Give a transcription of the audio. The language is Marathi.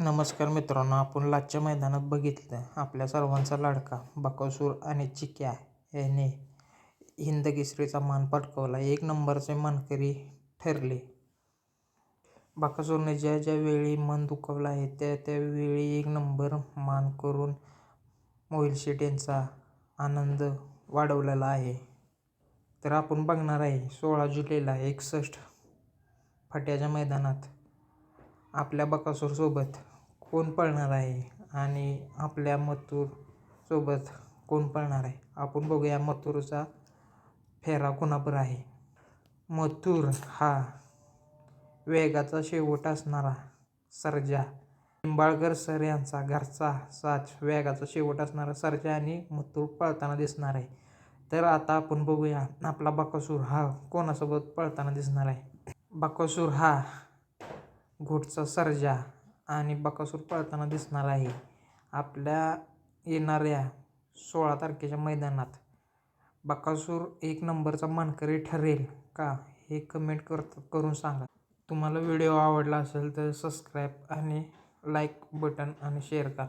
नमस्कार मित्रांनो आपण लाजच्या मैदानात बघितलं. आपल्या सर्वांचा लाडका बकासूर आणि चिक्या याने हिंद केसरीचा मान पटकावला. एक नंबरचे मानकरी ठरले. बकासूरने ज्या ज्या वेळी मन दुखावला आहे त्या त्यावेळी एक नंबर मान करून मोहिल शेट यांचा आनंद वाढवलेला आहे. तर आपण बघणार आहे सोळा जुलैला एकसष्ट फाट्याच्या मैदानात आपल्या बकासूरसोबत कोण पळणार आहे आणि आपल्या मथुरसोबत कोण पळणार आहे? आपण बघूया मथुरचा फेरा कोणापर आहे. मथुर हा वेगाचा शेवट असणारा सर्जा. निंबाळकर सर यांचा घरचा साच वेगाचा शेवट असणारा सर्जा आणि मथुर पळताना दिसणार आहे. तर आता आपण बघूया आपला बकासूर हा कोणासोबत पळताना दिसणार आहे? बकासूर हा घोटचा सर्जा आणि बकासूर पळताना दिसणार आहे. आपल्या येणाऱ्या सोळा तारखेच्या मैदानात बकासूर एक नंबरचा मानकरी ठरेल का हे कमेंट करत करून सांगा. तुम्हाला व्हिडिओ आवडला असेल तर सबस्क्राईब आणि लाईक बटन आणि शेअर करा.